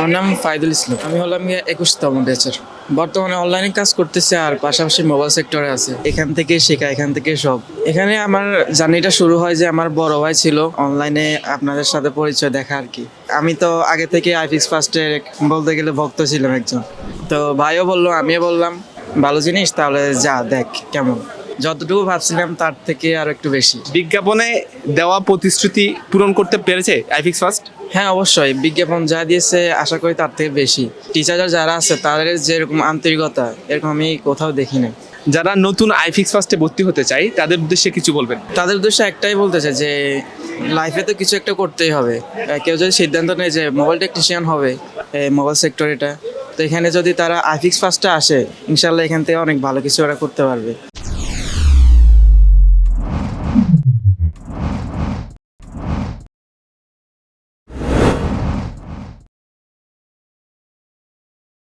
আমার নাম ফাইদুল ইসলাম। আমি হলাম গিয়ে একুশতম ব্যাচের বর্তমানে অনলাইনে কাজ করতেছে আর পাশাপাশি মোবাইল সেক্টরে আছে। এখান থেকে শেখা, এখান থেকে সব। এখানে আমার জার্নিটা শুরু হয় যে আমার বড় ভাই ছিল। অনলাইনে আপনাদের সাথে পরিচয় দেখা আর কি। আমি তো আগে থেকে আইফিক্স ফার্স্টের বলতে গেলে ভক্ত ছিলাম একজন। তো ভাইও বলল, আমিও বললাম, ভালো জিনিস, তাহলে যা দেখ কেমন। যতটুকু ভাবছিলাম তার থেকে আর একটু বেশি। বিজ্ঞাপনে দেওয়া প্রতিশ্রুতি পূরণ করতে পেরেছে আইফিক্স ফার্স্ট? হ্যাঁ অবশ্যই। বিজ্ঞাপন যা দিয়েছে আশা করি তার থেকে বেশি। টিচার যারা আছে তাদের যেরকম আন্তরিকতা এরকম আমি কোথাও দেখি না যারা নতুন আইফিক্স ফার্স্টে ভর্তি হতে চাই তাদের উদ্দেশ্যে কিছু বলবেন? তাদের উদ্দেশ্যে একটাই বলতে চাই যে লাইফে তো কিছু একটা করতেই হবে। কেউ যদি সিদ্ধান্ত নেয় যে মোবাইল টেকনিশিয়ান হবে মোবাইল সেক্টর এটা তো এখানে যদি তারা আইফিক্স ফার্স্টে আসে ইনশাল্লাহ এখান থেকে অনেক ভালো কিছু ওরা করতে পারবে।